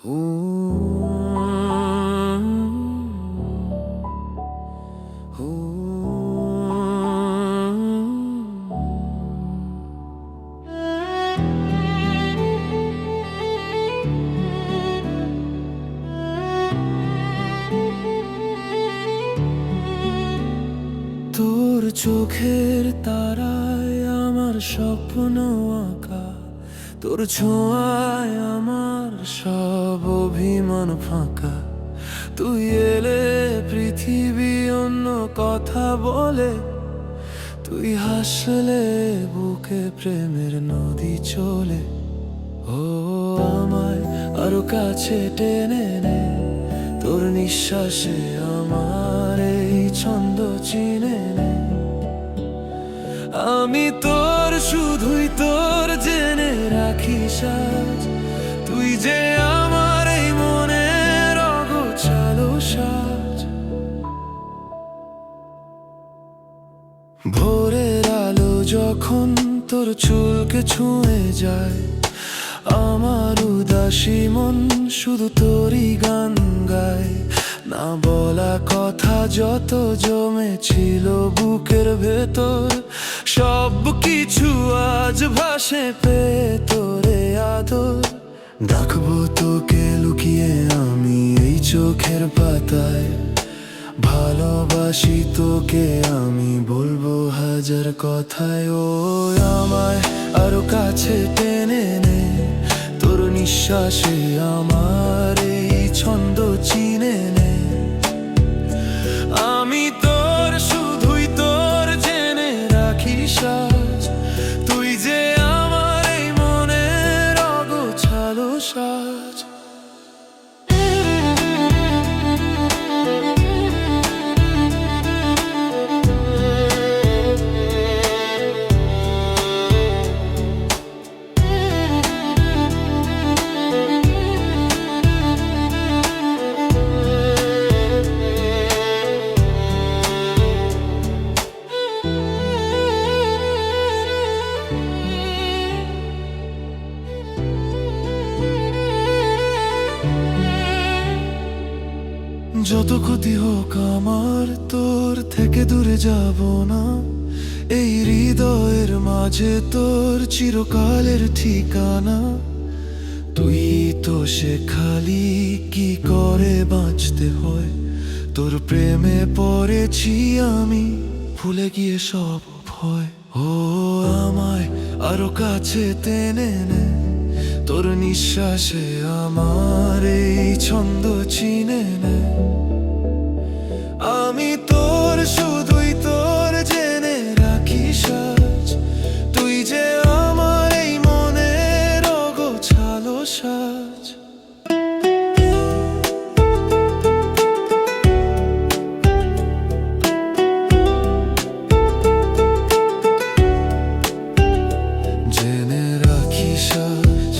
তোর চোখের তারায় আমার স্বপ্ন আঁকা তোর ছোঁয়ায় আমার অভিমান ফাঁকা। তুই এলে পৃথিবী অন্য কথা বলে। তুই হাসলে বুকে প্রেমের নদী চলে। ও আমায় আরও কাছে টেনে নে। তোর নিঃশ্বাসে আমার এই ছন্দ চিনে নে। আমি তোর, শুধুই তোর জেনে রাখি সাজ তুই যে ভোরের আলো যখন তোর চুলকে ছুঁয়ে যায়, আমার উদাসী মন শুধু তোরই গান গায়। না বলা কথা যত জমেছিল বুকের ভেতর, সব কিছু আজ ভাসে পে তোরে আদর। ডাকবো তোকে লুকিয়ে আমি এই চোখের পাতায়, ভালোবাসি তোকে আমি হাজার কথায় ও আমায় আরও কাছে টেনে নে। তোর নিঃশ্বাসে আমার এই ছন্দ চিনে যত ক্ষতি হোক আমার, তোর থেকে দূরে যাব না। এই হৃদয়ের মাঝে তোর চিরকালের ঠিকানা। তুই তো শেখালি কি করে বাঁচতে হয়? তোর প্রেমে পড়েছি আমি, ভুলে গিয়ে সব ভয়। ও আমায় আরও কাছে টেনে নে, তোর নিঃশ্বাসে আমার এই ছন্দ চিনে নে। আমি তোর, শুধুই তোর জেনে রাখি সাজ। তুই যে আমার এই মনের অগোছালো সাজ। জেনে রাখি সাজ।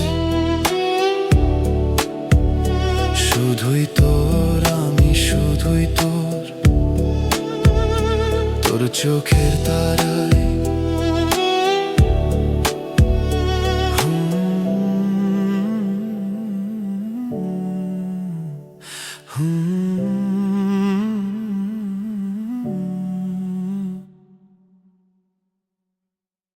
শুধুই তোর, আমি শুধুই তোর তোর চোখের তারা